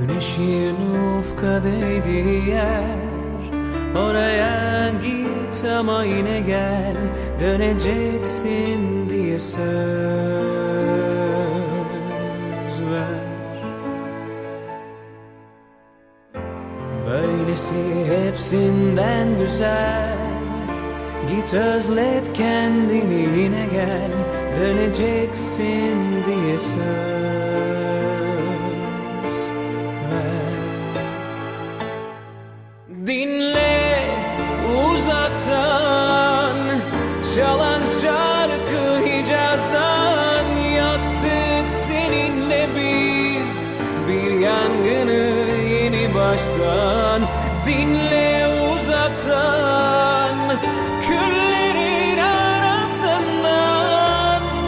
Güneşin ufka değdiği yer. Oraya git ama yine gel Döneceksin diye söz ver. Böylesi hepsinden güzel. Git özlet kendini yine gel Döneceksin diye söz biz Bir yangını yeni baştan Dinle uzaktan. Küllerin arasından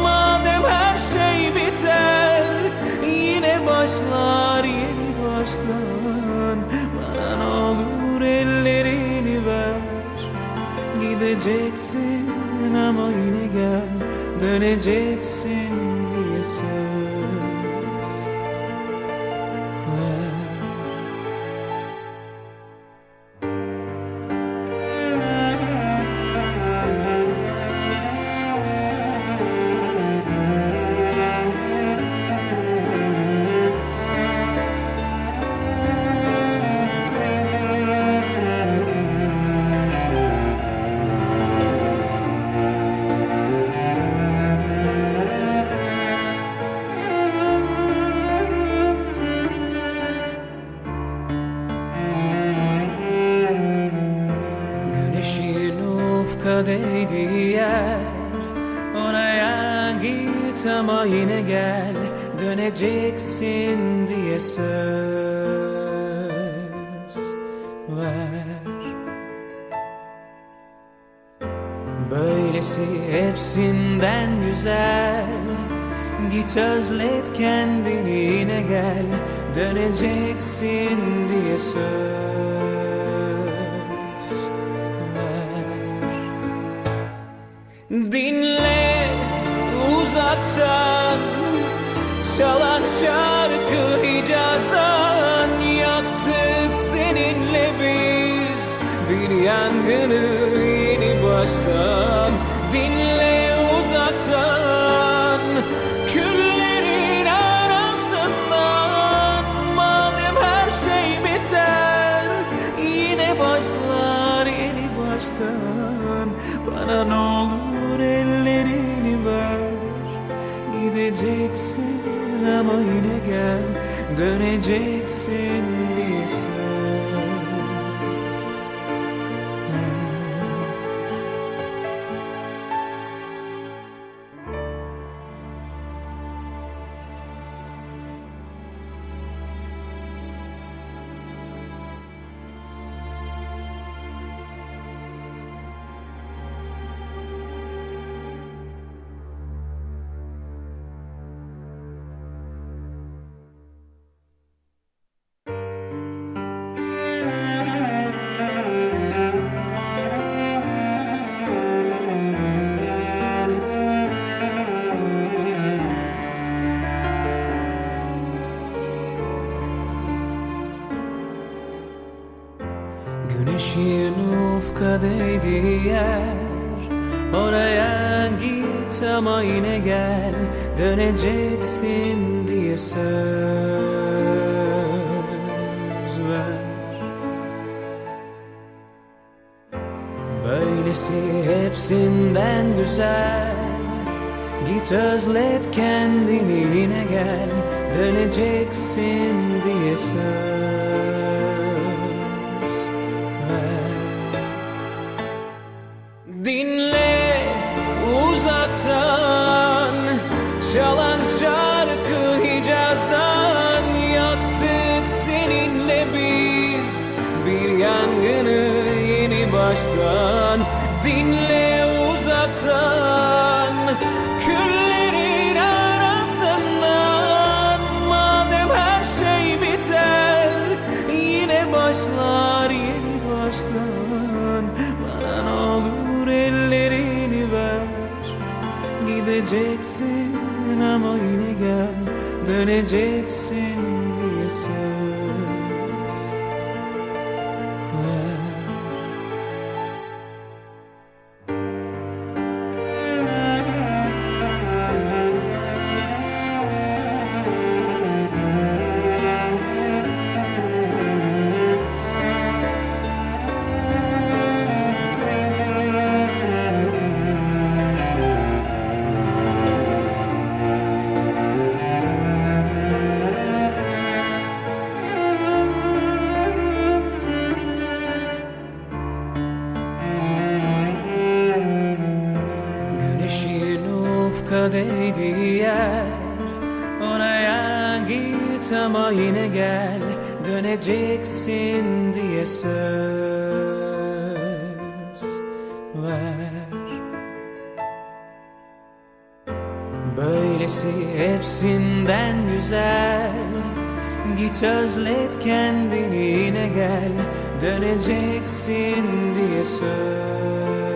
Madem her şey biter Yine başlar yeni baştan. Bana ne olur ellerini ver. Gideceksin ama yine gel Döneceksin diye söz ufka değdiği yer Oraya git ama yine gel. Döneceksin diye söz ver. Böylesi hepsinden güzel. Git özlet kendini yine gel. Döneceksin diye söz Dinle uzaktan Çalan şarkı Hicaz'dan. Yaktık seninle biz Bir yangını yeni baştan. Dinle Gideceksin ama yine gel. Döneceksin diye söz Güneşin ufka değdiği yer. Oraya git ama yine gel Döneceksin diye söz ver. Böylesi hepsinden güzel. Git özlet kendini yine gel Döneceksin diye söz Dinle uzaktan Çalan şarkı Hicaz'dan. Yaktık seninle biz Bir yangını yeni baştan. Dinle uzaktan Döneceksin diye söz ver değdiği yer. Oraya git ama yine gel Döneceksin diye söz ver. Böylesi hepsinden güzel. Git özlet kendini yine gel Döneceksin diye söz